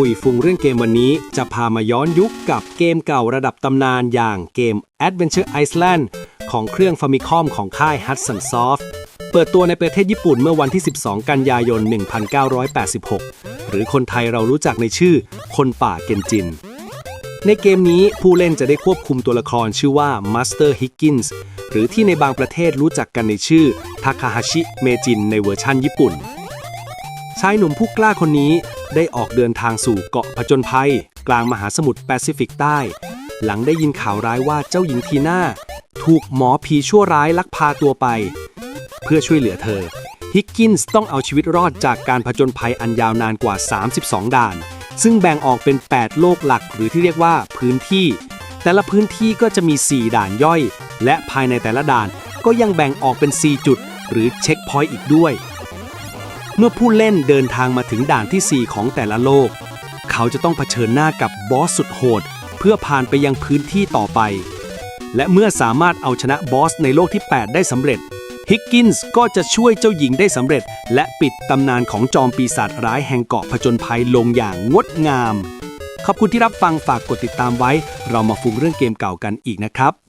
คุยฟุงเรื่องเกมวันนี้ จะพามาย้อนยุคกับเกมเก่าระดับตำนานอย่างเกม Adventure Island ของเครื่อง Famicom ของค่าย Hudson Soft เปิดตัวในประเทศญี่ปุ่นเมื่อวันที่ 12 กันยายน 1986 หรือคนไทยเรารู้จักในชื่อ คนป่าเกนจิน ในเกมนี้ผู้เล่นจะได้ควบคุมตัวละครชื่อว่า Master Higgins หรือที่ในบางประเทศรู้จักกันในชื่อ Takahashi Mejin ในเวอร์ชั่นญี่ปุ่น ชายหนุ่มผู้กล้าคนนี้ ได้ออกเดินทางสู่เกาะผจญภัย กลางมหาสมุทรแปซิฟิกใต้ หลังได้ยินข่าวร้ายว่าเจ้าหญิงทีน่า ถูกหมอผีชั่วร้ายลักพาตัวไป เพื่อช่วยเหลือเธอ ฮิกกินส์ต้องเอาชีวิตรอดจากการผจญภัยอันยาวนานกว่า 32 ด่าน ซึ่งแบ่งออกเป็น 8 โลกหลักหรือที่เรียกว่าพื้นที่ แต่ละพื้นที่ก็จะมี 4 ด่านย่อย และภายในแต่ละด่านก็ยังแบ่งออกเป็น 4 จุด หรือเช็คพอยต์อีกด้วย เมื่อผู้เล่นเดินทางมาถึงด่านที่ 4 ของแต่ละโลก เขาจะต้องเผชิญหน้ากับบอสสุดโหด เพื่อผ่านไปยังพื้นที่ต่อไป และเมื่อสามารถเอาชนะบอสในโลกที่ 8 ได้สำเร็จ ฮิกกินส์ก็จะช่วยเจ้าหญิงได้สำเร็จ และปิดตำนานของจอมปีศาจร้ายแห่งเกาะผจญภัยลงอย่างงดงาม ขอบคุณที่รับฟังฝากกดติดตามไว้ เรามาฟุ้งเรื่องเกมเก่ากันอีกนะครับ